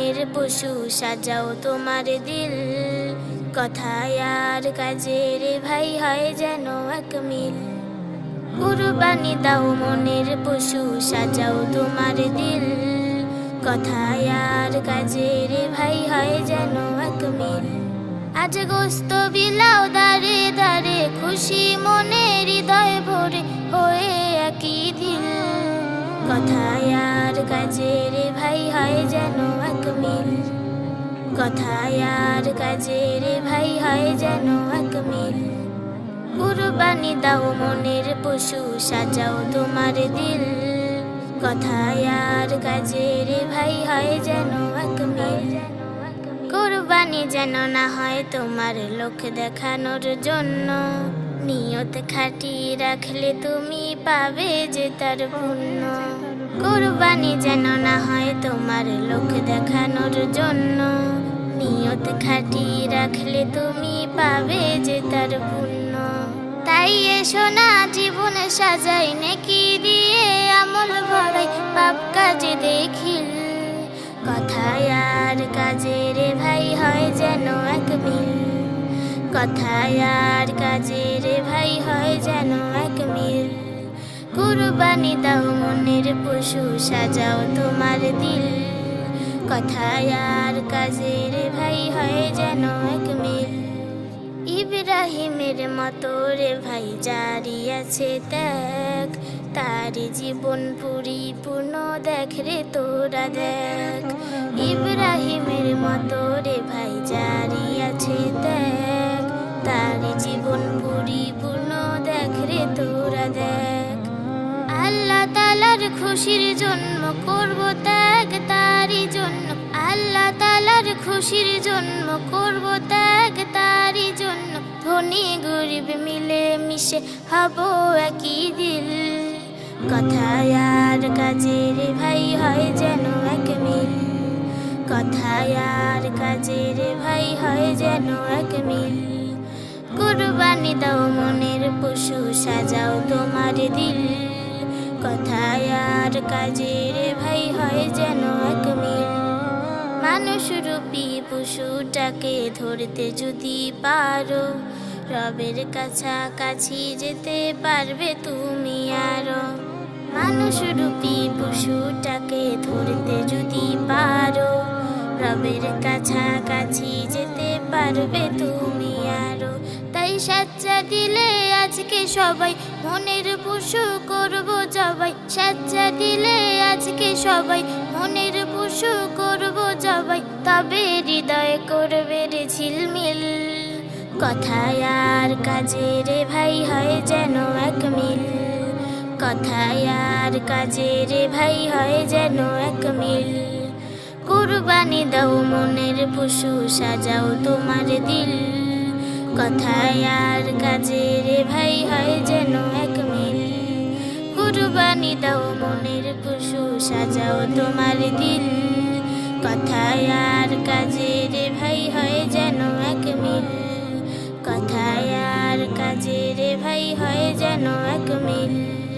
মনের পশু সাজাও তোমার দিল। কথায় আর কাজের ভাই হয় যেন এক মিল। কুরবানি দাও মনের পশু সাজাও তোমার দিল। কথায় আর কাজের ভাই হয় যেন এক মিল। আজ গোস্ত বিলাও দারে দারে খুশি মনে হৃদয় ভরে হয়ে একই দিল। কথায় আর কাজের ভাই হয় যেন এক মিল আর কাজের ভাই হয় যেন এক কুরবানি দাও মনের পশু, সাজাও তোমার দিল। কথায় আর কাজের ভাই হয় যেন এক কুরবানি যেন না হয় তোমার লোক দেখানোর জন্য। নিয়ত খাটি রাখলে তুমি পাবে যে তার পুণ্য। কুরবানি যেন না হয় তোমার লোক দেখানোর জন্য। নিয়ত খাটি রাখলে তুমি পাবে যে তার পুণ্য। তাই এসো না জীবন সাজাই, নেকি দিয়ে আমল ভরাই, পাপ কাজে দেখিল। কথায় আর কাজের ভাই, হয় যেন কথায় আর কাজের ভাই হয় যেন এক মিল। কুরবানি দাও মনের পশু, সাজাও তোমার দিল। কথায় আর কাজের ভাই হয় যেন এক মিল। ইব্রাহিমের মতো রে ভাই জারি আছে দেখ তার জীবন পরিপূর্ণ দেখ রে তোরা দেখ। ইব্রাহিমের মতো রে ভাই জারি আছে দেখ তার জীবন পরিপূর্ণ দেখ রে তোরা দেখ। আল্লাহ তালার খুশির জন্ম করব ত্যাগ তারই জন্য। আল্লাহ তালার খুশির জন্ম করব ত্যাগ তারই জন্য। ধনী গরিব মিলে মিশে হব একই দিল। কথায় আর কাজের ভাই হয় যেন এক মিল। কথায় আর কাজের ভাই হয় যেন এক মিল। কুরবানি দাও, মনের পশু সাজাও তোমার দিল। কথায় আর কাজের ভাই হয় যেন এক মিল। মানুষ রূপী পশুটাকে ধরতে যদি পারো, রবের কাছাকাছি যেতে পারবে তুমি আরও। মানুষ রূপী পশুটাকে ধরতে যদি পারো, রবের কাছাকাছি যেতে পারবে তুমি আরও। তাই সাচ্চা দিলে আজকে সবাই, মনের পশু করব জবাই। সাচ্চা দিলে আজকে সবাই, মনের পশু করব জবাই। তবে হৃদয় করবে রে ঝিলমিল, কথায় আর কাজে রে ভাই হয় যেন এক মিল। কথায় আর কাজে রে ভাই হয় যেন এক মিল। কুরবানি দাও মনের পশু সাজাও তোমার দিল। কথায় আর কাজে রে ভাই হয় যেন এক মিল। কুরবানি দাও মনের খুশু, সাজাও তোমার দিল। কথায় আর কাজে রে ভাই হয় যেন এক মিল। কথায় আর কাজে রে ভাই হয় যেন এক মিল।